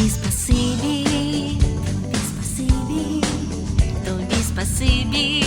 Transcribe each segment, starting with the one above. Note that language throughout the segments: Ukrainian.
спасибі, тобі спасибі, тобі спасибі,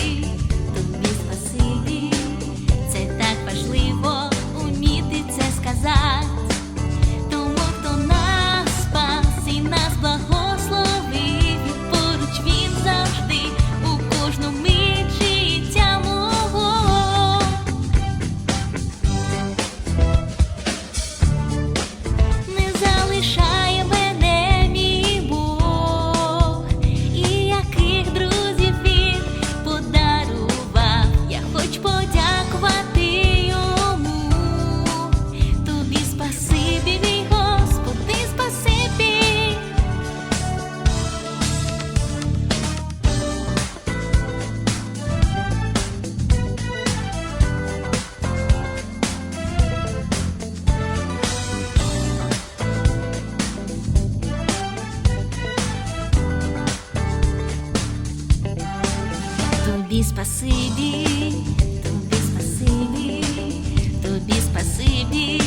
Тобі спасибі, тобі спасибі, тобі спасибі.